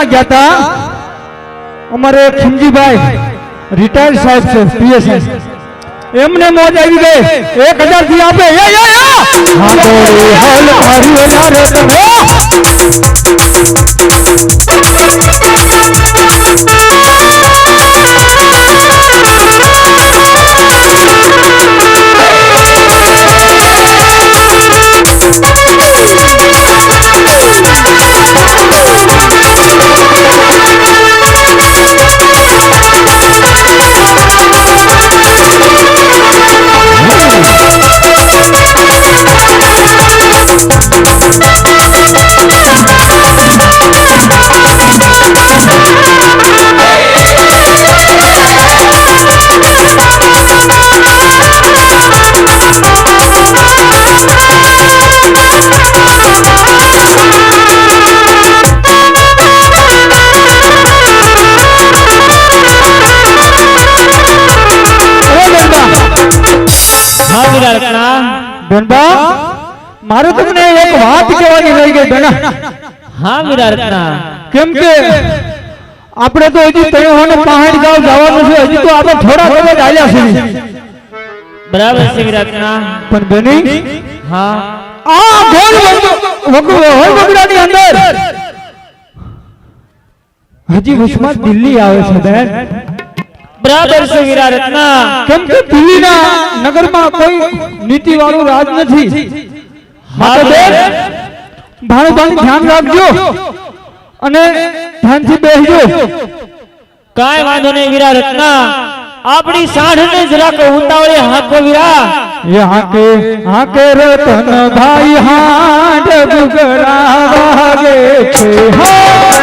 રમવા ગયા હતા? અમારે ખીમજીભાઈ રિટાયર સાહેબ છે પીએસઆઈ એમને મોજ આવી ગઈ. એક હજારથી આપે. એ, બેનબા મારે તમને એક વાત કહેવાની રહી ગઈ બેના. હા વીરા રત્ના કેમ કે આપણે તો હજી ત્રણ અને પાંચ જવાનું છે હજી તો આપણે થોડા થોડા ચાલ્યા છીએ. બરાબર છે વીરા રત્ના પણ બેની હા. આ વગડો હોય વગડાની અંદર. હજી વચમાં દિલ્હી આવે છે બેન. બરાબર છે વીરા રત્ના. કેમ કે દિલ્હીના નગરમાં કોઈ નીતિ વાળું રાજ નથી. ભાણુભાઈ ધ્યાન રાખજો. અને ધ્યાનથી બેસજો. કાંઈ વાંધો નહીં વીરા રત્ના. આપણી સાઢને જરાક ઉતાવળે હાંકો વીરા. યહાં કે હાં કે રતન ભાઈ હાડ બુગરા વાગે છે. હા.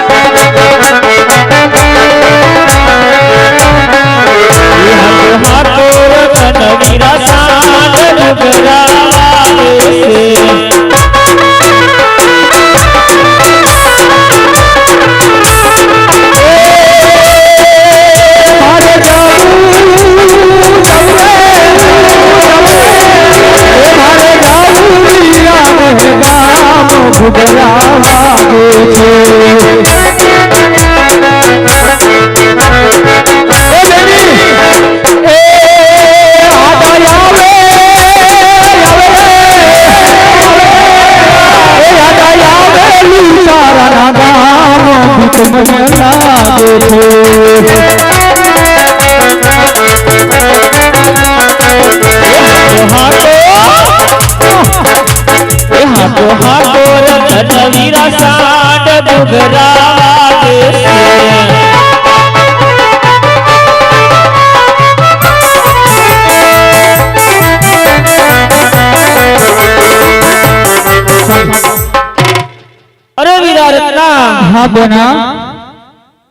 અરે વિરા રત્ના હા બોના.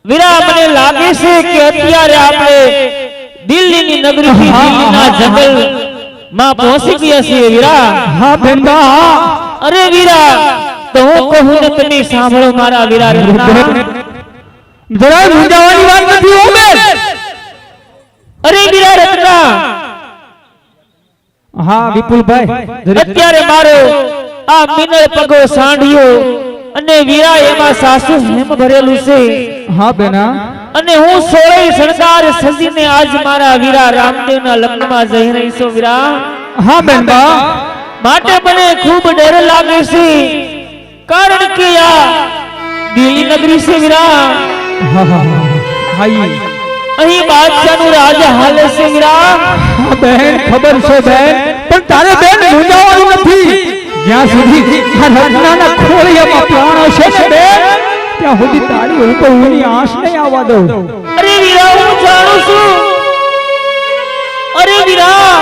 વીરા મને લાગે છે કે અત્યારે આપણે દિલ્હીની નગરીથી હા, દિલ્હીના જંગલમાં પહોંચી ગયા છીએ વીરા હા બેનબા અરે વીરા તો કહું ને તમે સાંભળો મારા વીરા રત્ના જરાય મૂંઝાવાની વાત નથી હો બેન અરે વિરાટ રત્ના હા વિપુલભાઈ. અત્યારે મારો આ મિનળ પગો સાંઢિયો અને વીરા એમાં સાસુ હેમ ભરેલું છે. હા બેના. અને હું સોળે શણગાર સજીને આજ મારા વીરા રામદેવના લગ્નમાં જઈ રહી છું વીરા. હા બેન માટે મને ખૂબ ડર લાગે છે. કારણ કે આ દિલ્હી નગરી છે વીરા હા અહીં બાદશાહનું રાજ હાલે છે વીરા બહેન ખબર છે બહેન પણ તારે બેન મૂંઝાવાનું નથી. જ્યાં સુધી આ રત્નાના ખોળિયામાં પ્રાણ હશે ને બેન ત્યાં સુધી તારી ઉપર ઊની આંચ નહીં આવવા દઉં. અરે વીરા હું જાણું છું. અરે વીરા.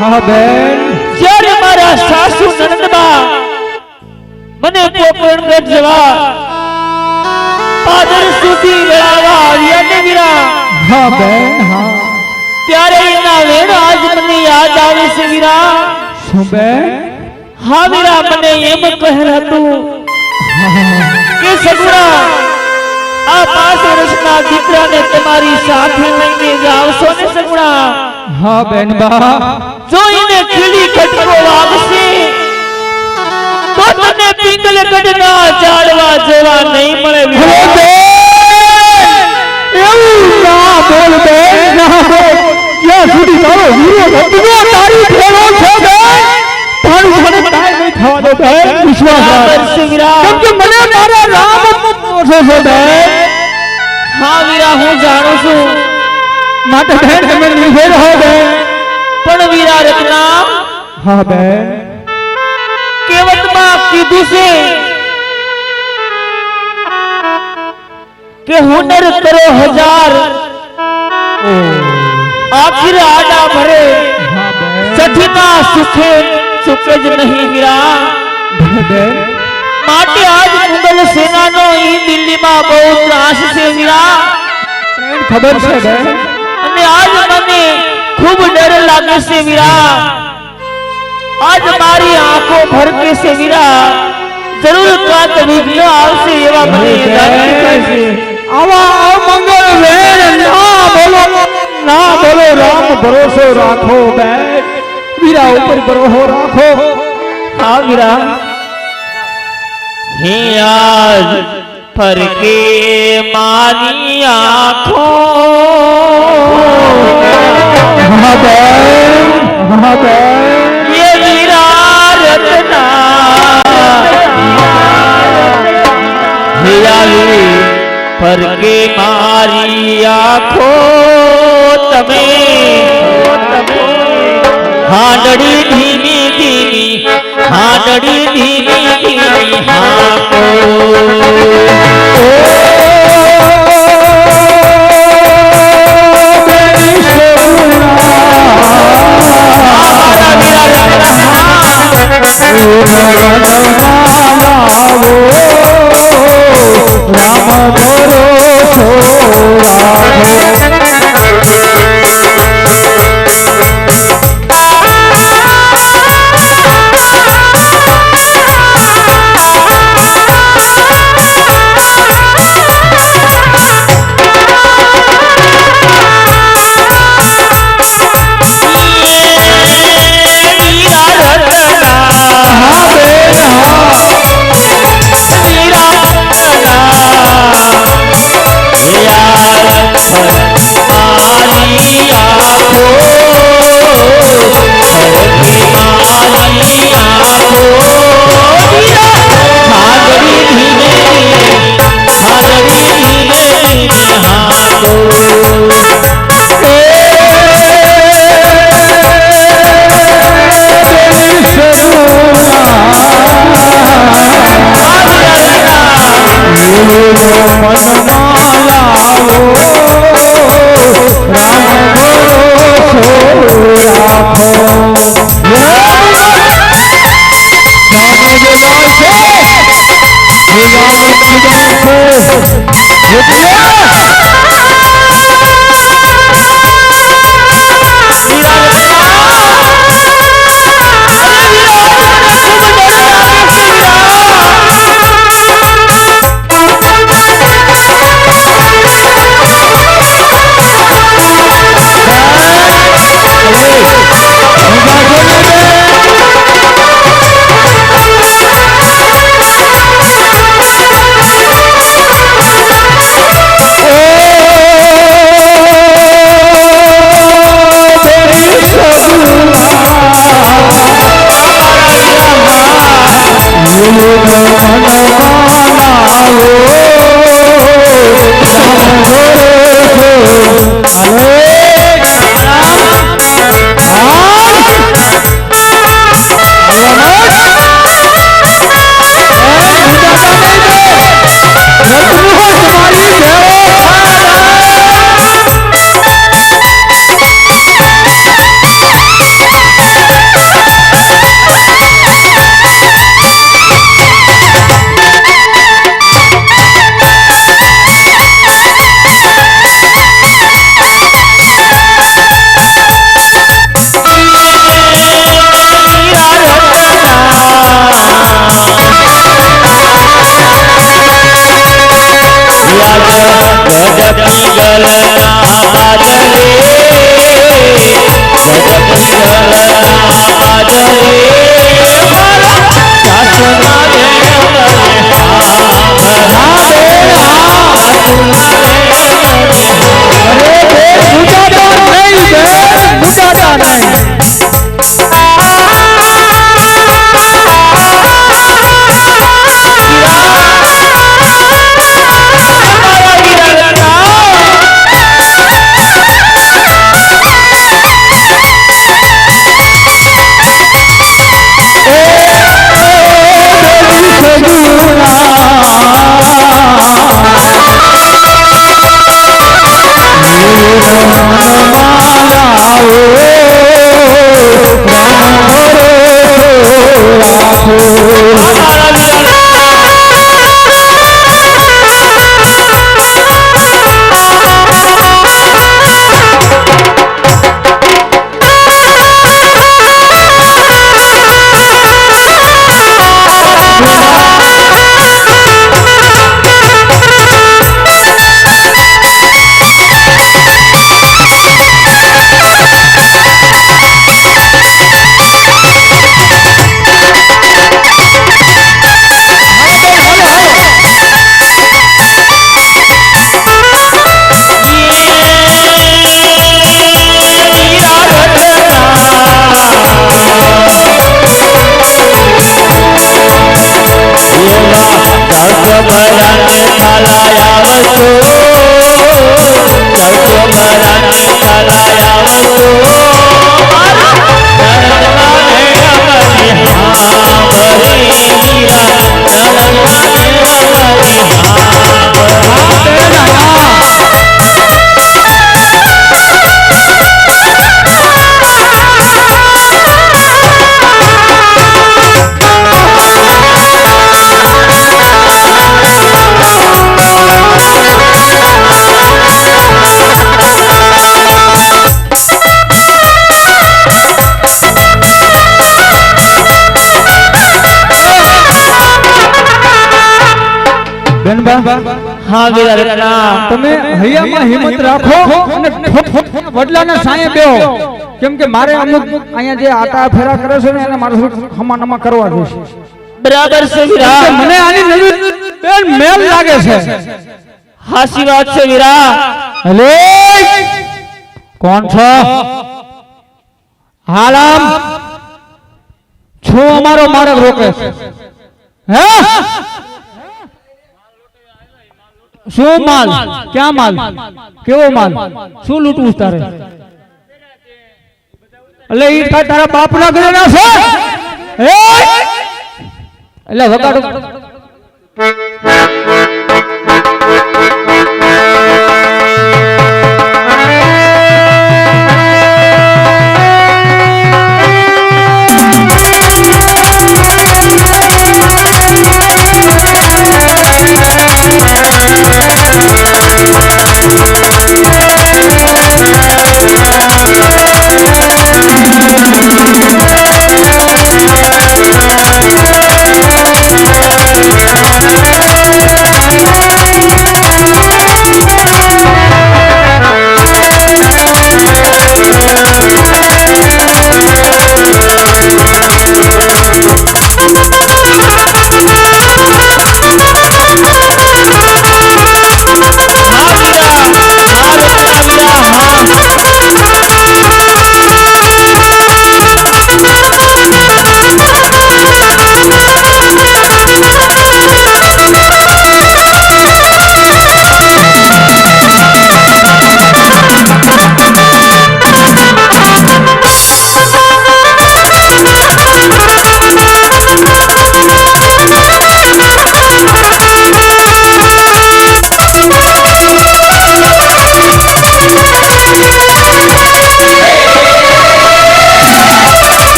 હા બેન. જ્યારે મારા સાસુ નંદબા મને પોપરણગઢ જવા. પાદર સુધી વેળાવા આવ્યા ને વીરા. હા બેન હા. ત્યારે એના વેણ આજ મને યાદ આવે છે વીરા. શું બેન હા વીરા મને એમ કહેર હતું કે સગુરા આ પાંચ વર્ષના દીકરાને તમારી સાથે લઈને જાવશો ને સગુણા? હા બેન બા. જો એને કીડી કટકો વાગશે તો તને કડના ઝાડવા જેવા નહીં મળે એવું ના બોલ બેન ના બોલ! ક્યાં સુધી તારો હીરો રત્નો તારી ફેરો છે બે! તારું મને કાંઈ નહીં થવા દો બે! વિશ્વાસ કેમ કે મને મારા રામ ઓછો છે બે! હા વીરા હું જાણું છું. માટે બેન તમે નિભે રહો બે! પણ વીરા રત્ના હા બેન. કહેવતમાં કીધું છે કે હુનર કરો હજાર. આખિર આડા ભરે. હા સુખે સુખે જ નહીં વીરા માટે આજ મુગલ સેનાનો ઈ દિલ્હીમાં બહુ ત્રાસ છે વીરા ખબર છે અને આજ મને ખૂબ ડર લાગે છે વીરા આજ મારી આંખો ભરકે છે વીરા જરૂર કાંત વિઘ્ન આવશે એવા મને લાગી આવા અમંગળ વેર ના બોલો ના બોલો રામ ભરોસો રાખો બેન. વીરા ઉપર ભરોસો રાખો. હા વીરા. હે આજ ફરકે મારી આંખો. મહાદેવ બેન હિયાલી ફરકે મારી આખો તમે હાડડી ધીમી ધીમી હાડડી ધીમી ધીમી હાકો રામ હા વીરા તમે હૈયામાં હિંમત રાખો અને ઠોક ઠોક વડલાના સાયે બેહો. કેમ કે મારે અમુક અહીંયા જે આટા ફેરા કરે છે ને એને મારે થોડુંક હમાનમા કરવા છે બરાબર છે વીરા મને આની નવી બેન મેલ લાગે છે. હાસી વાત છે વીરા હલે કોણ છો? હાલામ છું અમારો માર્ગ રોકે છે. હે? શું માલ? ક્યાં માલ? કેવો માલ? શું લૂંટવું તારે? એટલે ઈ કાંઈ તારા બાપના ઘરે ના છે? એટલે વગાડો.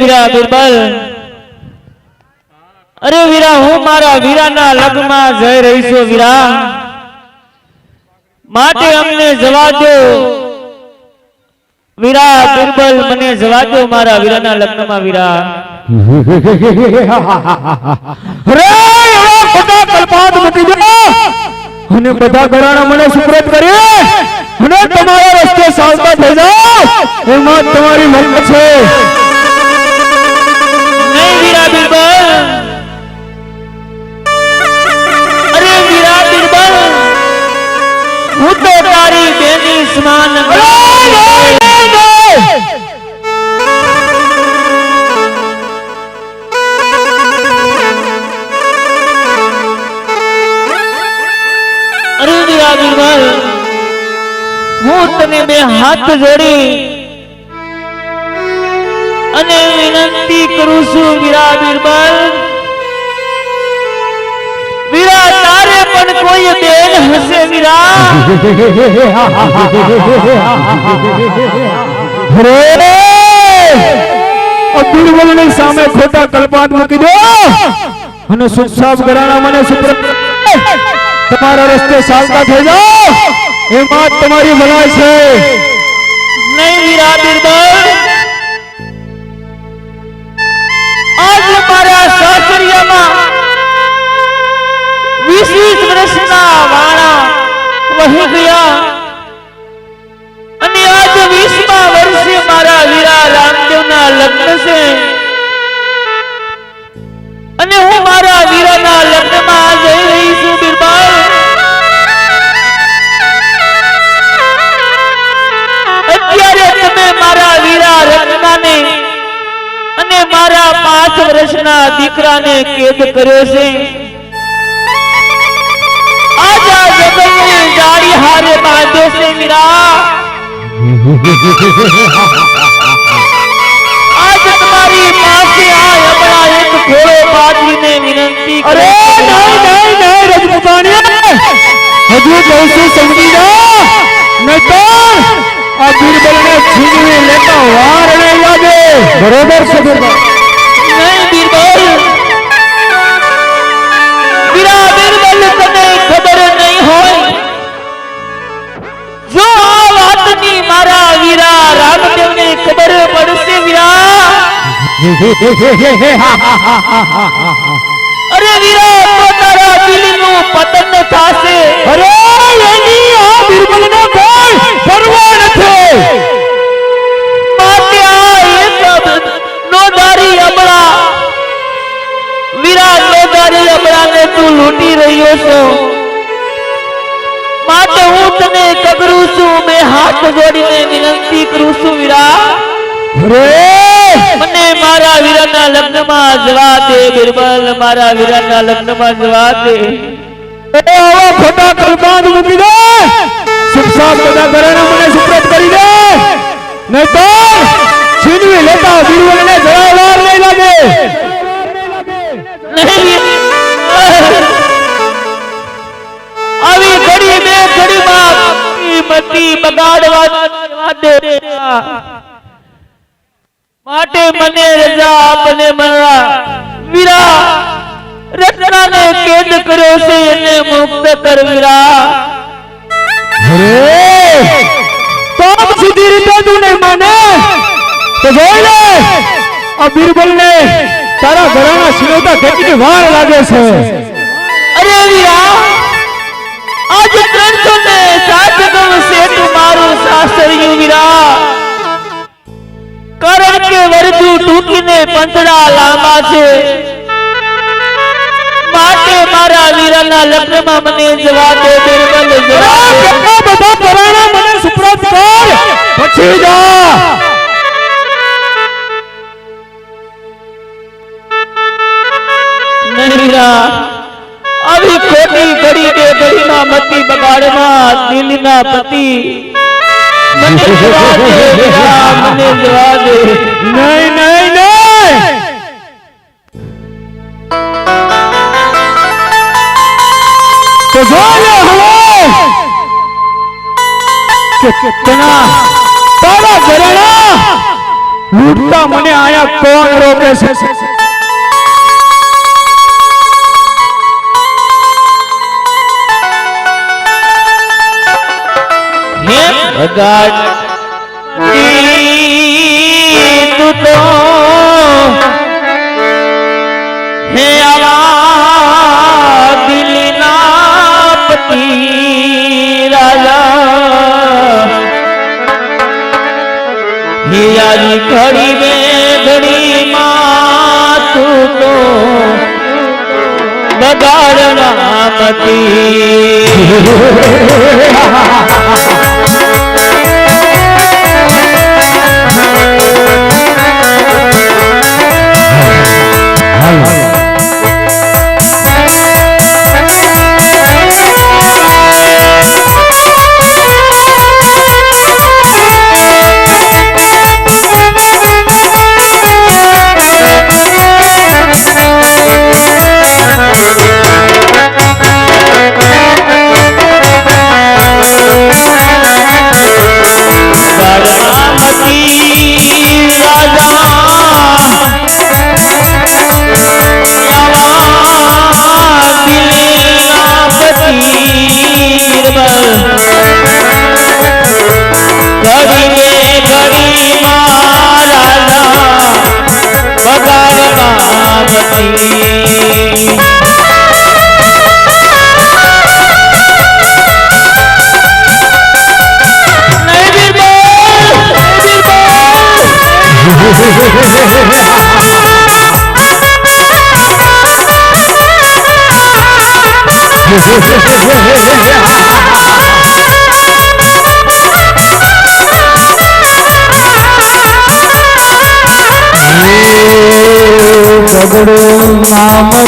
વીરા બિરબલ. અરે વીરા, હું મારા વીરાના લગ્નમાં જઈ રહી છું વીરા. માટે અમને જવા દો. વીરા બિરબલ, મને જવા દો મારા વીરા. રે મૂકી દો અને બધા ઘરાણા મને સુપ્રત થઈ જાઓ એમાં તમારી મત છે. વીરા બિરબલ. અરે વીરા બિરબલ હું તો તારી બેની સમાન અરે, વીરા બિરબલ હું તને બે હાથ જોડી અને વિનંતી કરું છું વીરા બિરબલ વીરા તારે પણ કોઈ બેન હશે વીરા અરે! અબ્દુલની સામે ખોટા કલ્પાત મૂકી દો. અને સુખ ગરાણા મને સુપ્ર તમારા રસ્તે ચાલતા થઈ જાઓ. એ વાત તમારી ભલાઈ છે. નહીં વીરા બિરબલ. વીસ વીસ વાણા વહી ગયા. અને આજ વીસમા વર્ષે મારા વીરા રામદેવના લગ્ન છે. અને હું મારા વીરાના લગ્નમાં જઈ રહી છું બિરબાઈ અત્યારે તમે મારા વીરા રત્નાને અને મારા પાંચ વર્ષના દીકરાને કેદ કર્યો છે. આજ આ જગતની જાળી હારે બાંધ્યો છે વીરા આજ તમારી પાસે આ હમણાં એક ઘોડો પાથરીને વિનંતી અરે કરું છું. નહીં નહીં નહીં રજપૂતાણી હજુ કહું છું સમજી જા નહીં તો આ બિરબલને છીનવી લેતા વાર હોય. જો આ વાતની મારા વીરા રામદેવને ખબર પડશે વીરા. અરે વીરા તો તારા દિલનું પતન થશે. અરે એની આ બિરબલને કોઈ પરવા નથી. માટે આ એક નોંધારી અબળા. વીરા નોંધારી અબળાને તું લૂંટી રહ્યો છો. તને કગરું છું મેં હાથ જોડીને વિનંતી કરું છું વીરા. મને મારા વીરાના લગ્નમાં જવા દે બિરબલ મારા વીરાના લગ્નમાં જવા દે. એ આવા ખોટા કલ્પાંત મૂકી દે. શિક્ષા બધા ઘરેણા મને સુપ્રત કરી દે. નહીં છીનવી લેતા બિરબલને જરા વાર નહીં લાગે. નહીં. આવી ઘડી બે મતી બગાડવા દે માટે મને રજા આપને મારા વીરા રત્નાને કેદ કર્યો છે એને મુક્ત કર વીરા. અરે તો સુધી રીતે તું માને. તો જોઈ લે આ તારા ઘરાના સિનોતા કેટલી વાર લાગે છે. અરે વીરા આજ ત્રણસો ને સાત ગમ શેઠ મારું સાસરિયું વિરા કારણ કે વરજુ તૂટીને પંતડા લાંબા છે. માટે મારા વીરાના લગ્નમાં મને જવા દે બિરબલ જવા દે બધા પરાણા મને સુપ્રત કર. પછી જા. નહીં વીરા આવી ખોટી ઘડી બે ઘડીમાં મતી બગાડમાં દિલના પતિ. મને જવા દે મને જવા દે. નહીં નહીં નહીં! તો જો હવે! કે કેટલા તારા ઘરેણા? લૂંટતા મને આયા કોણ રોકે છે? ભગાડ તું તો હે આવા દિલના પતિ રાજા હિયારી ઘડી મે ઘડી માં તું તો સગડું નામ